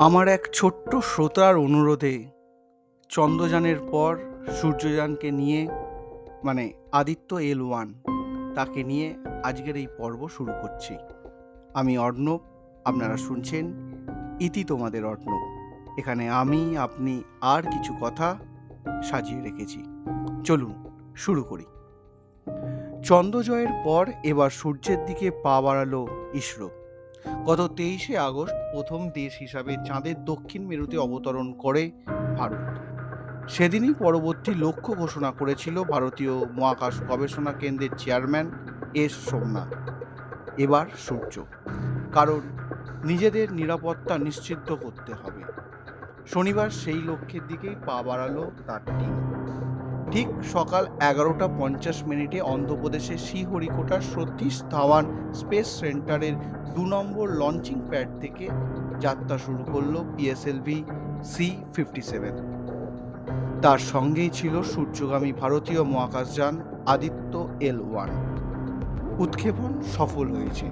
আমার এক ছোট্ট শ্রোতার অনুরোধে চন্দ্রযানের পর সূর্যযানকে নিয়ে মানে আদিত্য এল ওয়ান, তাকে নিয়ে আজকের এই পর্ব শুরু করছি। আমি অর্ণব, আপনারা শুনছেন ইতি তোমাদের অর্ণব। এখানে আমি, আপনি আর কিছু কথা সাজিয়ে রেখেছি। চলুন, শুরু করি। চন্দ্রজয়ের পর এবার সূর্যের দিকে পা বাড়ালো ইসরো। গত তেইশে আগস্ট প্রথম দেশ হিসাবে চাঁদের দক্ষিণ মেরুতে অবতরণ করে ভারত। সেদিনই পরবর্তী লক্ষ্য ঘোষণা করেছিল ভারতীয় মহাকাশ গবেষণা কেন্দ্রের চেয়ারম্যান এস সোমনাথ। এবার সূর্য। কারণ নিজেদের নিরাপত্তা নিশ্চিত করতে হবে। শনিবার সেই লক্ষ্যের দিকেই পা বাড়ালো তার টিম ঠিক সকাল এগারোটা পঞ্চাশ মিনিটে অন্ধ্রপ্রদেশের শ্রীহরিকোটার সতীশ ধাওয়ান স্পেস সেন্টারের দু নম্বর লঞ্চিং প্যাড থেকে যাত্রা শুরু করল পিএসএলভি সি ফিফটি সেভেন তার সঙ্গেই ছিল সূর্যগামী ভারতীয় মহাকাশযান আদিত্য এল ওয়ান। উৎক্ষেপণ সফল হয়েছে।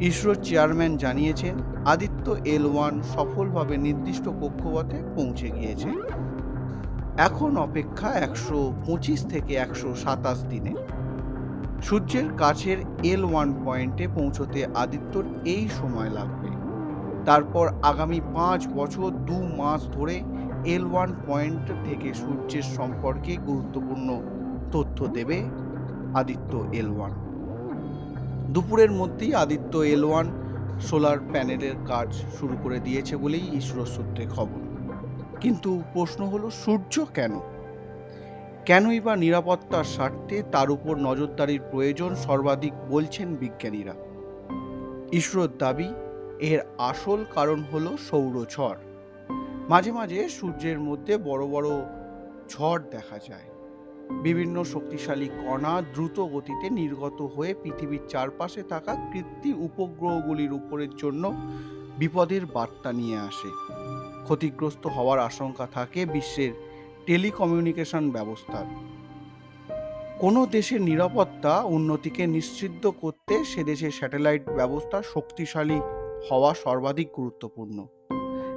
ইসরোর চেয়ারম্যান জানিয়েছেন, আদিত্য এল ওয়ান সফলভাবে নির্দিষ্ট কক্ষপথে পৌঁছে গিয়েছে। এখন অপেক্ষা একশো পঁচিশ থেকে একশো সাতাশ দিনে। সূর্যের কাছের এল ওয়ান পয়েন্টে পৌঁছতে আদিত্যর এই সময় লাগবে। তারপর আগামী পাঁচ বছর দু মাস ধরে এল ওয়ান পয়েন্ট থেকে সূর্যের সম্পর্কে গুরুত্বপূর্ণ তথ্য দেবে আদিত্য এল ওয়ান দুপুরের মধ্যেই আদিত্য এল ওয়ান সোলার প্যানেলের কাজ শুরু করে দিয়েছে বলেই ইসরো সূত্রে খবর। কিন্তু প্রশ্ন হলো, সূর্য কেন? কেনই বা নিরাপত্তার স্বার্থে তার উপর নজরদারির প্রয়োজন সর্বাধিক বলছেন বিজ্ঞানীরা। ইসরোর দাবি, এর আসল কারণ হলো সৌরঝড় মাঝে মাঝে সূর্যের মধ্যে বড় বড় ঝড় দেখা যায়। বিভিন্ন শক্তিশালী কণা দ্রুত গতিতে নির্গত হয়ে পৃথিবীর চারপাশে থাকা কৃত্রিম উপগ্রহগুলির উপরের জন্য বিপদের বার্তা নিয়ে আসে। ক্ষতিগ্রস্ত হওয়ার আশঙ্কা থাকে বিশ্বের টেলিকমিউনিকেশন ব্যবস্থার। কোনো দেশের নিরাপত্তা উন্নতিকে নিশ্চিত করতে সে দেশের স্যাটেলাইট ব্যবস্থা শক্তিশালী হওয়া সর্বাধিক গুরুত্বপূর্ণ।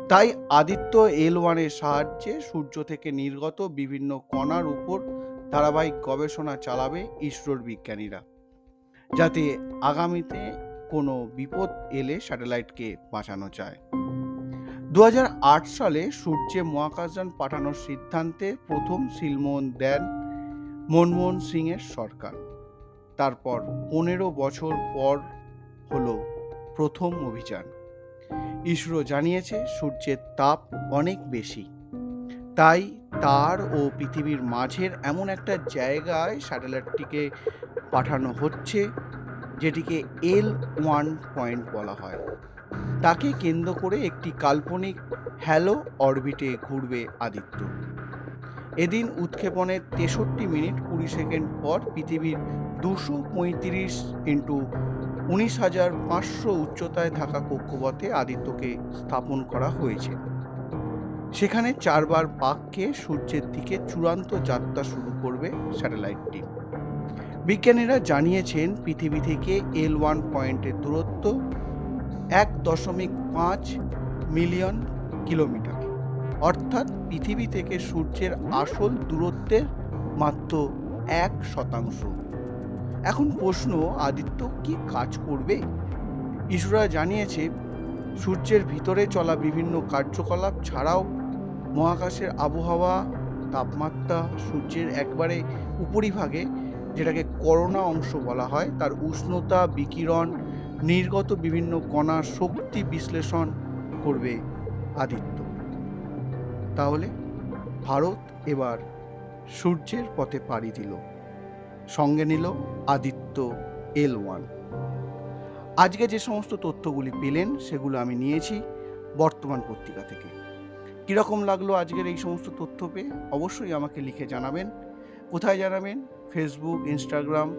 তাই আদিত্য এল ওয়ানের সাহায্যে সূর্য থেকে নির্গত বিভিন্ন কণার উপর ধারাবাহিক গবেষণা চালাবে ইসরোর বিজ্ঞানীরা। যাতে আগামীতে কোনো বিপদ এলে স্যাটেলাইটকে বাঁচানো যায়। দু হাজার আট সালে সূর্যে মহাকাশযান পাঠানোর সিদ্ধান্তে প্রথম সিলমোহন দেন মনমোহন সিংয়ের সরকার। তারপর পনেরো বছর পর হল প্রথম অভিযান। ইসরো জানিয়েছে সূর্যের তাপ অনেক বেশি। তাই তার ও পৃথিবীর মাঝের এমন একটা জায়গায় স্যাটেলাইটটিকে পাঠানো হচ্ছে যেটিকে এল ওয়ান পয়েন্ট বলা হয়। তাকে কেন্দ্র করে একটি কাল্পনিক হ্যালো অরবিটে ঘুরবে আদিত্য। এদিন উৎক্ষেপণের তেষট্টি মিনিট কুড়ি সেকেন্ড পর পৃথিবীর দুশো পঁয়ত্রিশ ইন্টু উনিশ হাজার পাঁচশো উচ্চতায় থাকা কক্ষপথে আদিত্যকে স্থাপন করা হয়েছে। সেখানে চারবার পাককে সূর্যের দিকে চূড়ান্ত যাত্রা শুরু করবে স্যাটেলাইটটি বিজ্ঞানীরা জানিয়েছেন, পৃথিবী থেকে এল ওয়ান পয়েন্টের দূরত্ব এক দশমিক পাঁচ মিলিয়ন কিলোমিটার। অর্থাৎ পৃথিবী থেকে সূর্যের আসল দূরত্বের মাত্র এক শতাংশ। এখন প্রশ্ন, আদিত্য কি কাজ করবে? ইসরোরা জানিয়েছে, সূর্যের ভিতরে চলা বিভিন্ন কার্যকলাপ ছাড়াও মহাকাশের আবহাওয়া, তাপমাত্রা, সূর্যের একবারে উপরিভাগে যেটাকে করোনা অংশ বলা হয়, তার উষ্ণতা, বিকিরণ, নির্গত বিভিন্ন কণার শক্তি বিশ্লেষণ করবে আদিত্য। তাহলে ভারত এবার সূর্যের পথে পাড়ি দিল। সঙ্গে নিল আদিত্য এল ওয়ান। আজকে যে সমস্ত তথ্যগুলি পেলেন, সেগুলো আমি নিয়েছি বর্তমান পত্রিকা থেকে। কীরকম লাগল আজকের এই সমস্ত তথ্য পেয়ে, অবশ্যই আমাকে লিখে জানাবেন। কোথায় জানাবেন? ফেসবুক ইনস্টাগ্রাম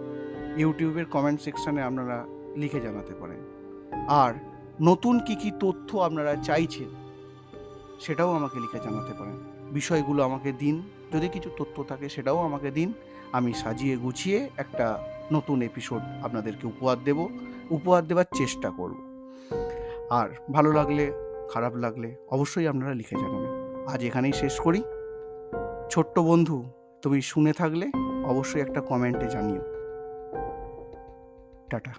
ইউটিউবের কমেন্ট সেকশানে আপনারা লিখে জানাতে পারেন। আর নতুন কি কি তথ্য আপনারা চাইছেন, সেটাও আমাকে লিখে জানাতে পারেন। বিষয়গুলো আমাকে দিন, যদি কিছু তথ্য থাকে সেটাও আমাকে দিন। আমি সাজিয়ে গুছিয়ে একটা নতুন এপিসোড আপনাদেরকে উপহার দেব, উপহার দেওয়ার চেষ্টা করব। আর ভালো লাগলে, খারাপ লাগলে অবশ্যই আপনারা লিখে জানাবেন। আজ এখানেই শেষ করি। ছোট্ট বন্ধু তুমি শুনে থাকলে অবশ্যই একটা কমেন্টে জানিও। টাটা।